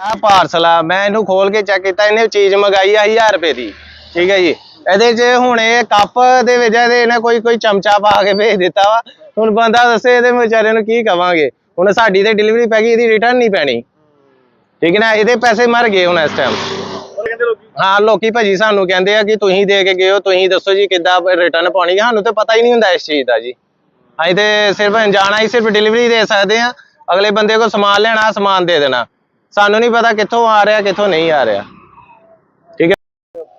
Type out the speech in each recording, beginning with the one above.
ਆ ਪਾਰਸਲ ਆ, ਮੈਂ ਇਹਨੂੰ ਖੋਲ ਕੇ ਚੈੱਕ ਕੀਤਾ, ਇਹਨੇ ਚੀਜ਼ ਮੰਗਾਈ ਆ 1000 ਰੁਪਏ ਦੀ, ਠੀਕ ਹੈ ਜੀ। ਇਹਦੇ 'ਚ ਹੁਣ ਇਹ ਕੱਪ ਦੇ ਵਿੱਚ ਇਹਦੇ ਇਹਨੇ ਕੋਈ ਕੋਈ ਚਮਚਾ ਪਾ ਕੇ ਭੇਜ ਦਿੱਤਾ ਵਾ। ਹੁਣ ਬੰਦਾ ਦੱਸੇ ਇਹਦੇ ਵਿਚਾਰੇ ਨੂੰ ਕੀ ਕਵਾਂਗੇ। ਹੁਣ ਸਾਡੀ ਤੇ ਡਿਲੀਵਰੀ ਪੈ ਗਈ, ਇਹਦੀ ਰਿਟਰਨ ਨਹੀਂ ਪੈਣੀ। ਠੀਕ ਹੈ ਨਾ, ਇਹਦੇ ਪੈਸੇ ਮਰ ਗਏ ਹੁਣ ਇਸ ਟਾਈਮ ਹਾਂ, ਲੋਕੀ ਭਾਜੀ ਸਾਨੂੰ ਕਹਿੰਦੇ ਆ ਕਿ ਤੁਸੀਂ ਦੇ ਕੇ ਗਏ ਹੋ, ਤੁਸੀਂ ਦੱਸੋ ਜੀ ਕਿੱਦਾਂ ਰਿਟਰਨ ਪਾਉਣੀ ਸਾਨੂੰ ਤੇ ਪਤਾ ਹੀ ਨਹੀਂ ਹੁੰਦਾ ਇਸ ਚੀਜ਼ ਦਾ ਜੀ। ਅਸੀਂ ਤੇ ਸਿਰਫ ਜਾਣਾ ਹੀ ਸਿਰਫ ਡਿਲੀਵਰੀ ਦੇ ਸਕਦੇ ਆ। ਅਗਲੇ ਬੰਦੇ ਕੋਲ ਸਮਾਨ ਲੈਣਾ, ਸਮਾਨ ਦੇ ਦੇਣਾ। ਸਾਨੂੰ ਨਹੀਂ ਪਤਾ ਕਿੱਥੋਂ ਆ ਰਿਹਾ, ਕਿੱਥੋਂ ਨਹੀਂ ਆ ਰਿਹਾ। ਠੀਕ ਹੈ?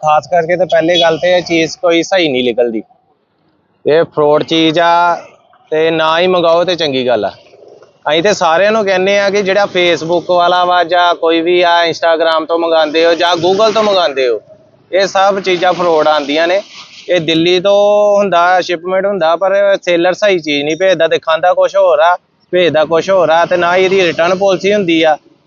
ਖਾਸ ਕਰਕੇ ਤਾਂ ਪਹਿਲੇ ਗੱਲ ਤੇ ਇਹ ਚੀਜ਼ ਕੋਈ ਸਹੀ ਨਹੀਂ ਨਿਕਲਦੀ। ਇਹ ਫਰੋਡ ਚੀਜ਼ ਆ ਤੇ ਨਾ ਹੀ ਮੰਗਾਓ ਤੇ ਚੰਗੀ ਗੱਲ ਆ। ਅਸੀਂ ਤੇ ਸਾਰਿਆਂ ਨੂੰ ਕਹਿੰਦੇ ਆ ਕਿ ਜਿਹੜਾ ਫੇਸਬੁੱਕ ਵਾਲਾ ਵਾ ਜਾਂ ਕੋਈ ਵੀ ਆ ਇੰਸਟਾਗ੍ਰam ਤੋਂ ਮੰਗਾਉਂਦੇ ਹੋ ਜਾਂ ਗੂਗਲ ਤੋਂ ਮੰਗਾਉਂਦੇ ਹੋ, ਇਹ ਸਭ ਚੀਜ਼ਾਂ ਫਰੋਡ ਆਉਂਦੀਆਂ ਨੇ। ਇਹ ਦਿੱਲੀ ਤੋਂ ਹੁੰਦਾ ਸ਼ਿਪਮੈਂਟ ਹੁੰਦਾ, ਪਰ ਸੇਲਰ ਸਹੀ ਚੀਜ਼ ਨਹੀਂ ਭੇਜਦਾ, ਦਿਖਾਉਂਦਾ ਕੁਝ ਹੋਰ ਆ, ਭੇਜਦਾ ਕੁਝ ਹੋਰ ਆ ਤੇ ਨਾ ਹੀ ਇਹਦੀ ਰਿਟਰਨ ਪਾਲਿਸੀ ਹੁੰਦੀ ਆ।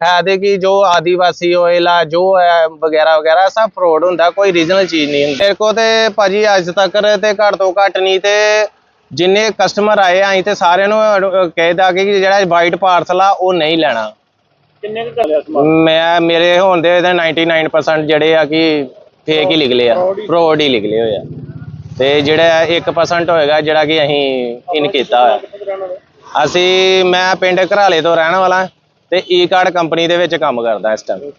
ਹੈ ਤੇ ਕਿ ਜੋ ਆਦੀਵਾਸੀ ਆਇਲ ਆ ਜੋ ਹੈ ਵਗੈਰਾ ਵਗੈਰਾ ਸਭ ਫਰੋਡ ਹੁੰਦਾ ਕੋਈ ਰੀਜਨਲ ਚੀਜ਼ ਨਹੀਂ ਹੁੰਦੀ। ਮੇਰੇ ਕੋ ਤੇ ਭਾਜੀ ਅੱਜ ਤੱਕ ਤੇ ਘੱਟ ਤੋਂ ਘੱਟ ਨਹੀਂ ਤੇ ਜਿੰਨੇ ਕਸਟਮਰ ਆਏ ਆ ਤੇ ਸਾਰਿਆਂ ਨੂੰ ਕਹਿਦਾ ਕਿ ਜਿਹੜਾ ਵਾਈਟ ਪਾਰਸਲ ਆ ਉਹ ਨਹੀਂ ਲੈਣਾ। ਕਿੰਨੇ ਕੁ ਚੱਲਿਆ ਸਮਾਨ? ਮੈਂ ਮੇਰੇ ਹੋਣ ਦੇ ਇਹਦੇ 99% ਜਿਹੜੇ ਆ ਕਿ ਫੇਕ ਹੀ ਨਿਕਲੇ ਆ ਫਰੋਡ ਹੀ। ਨਿਕਲੇ ਹੋਏ ਆ। ਤੇ ਜਿਹੜਾ 1% ਹੋਏਗਾ ਜਿਹੜਾ ਕਿ ਅਸੀਂ ਇਨ ਕੀਤਾ ਹੋਇਆ। ਅਸੀਂ ਮੈਂ ਪਿੰਡ ਘਰਾਲੇ ਤੋਂ ਰਹਿਣ ਵਾਲਾ। ਤੇ ਈ ਕਾਰਡ ਕੰਪਨੀ ਦੇ ਵਿੱਚ ਕੰਮ ਕਰਦਾ ਇਸ ਟਾਈਮ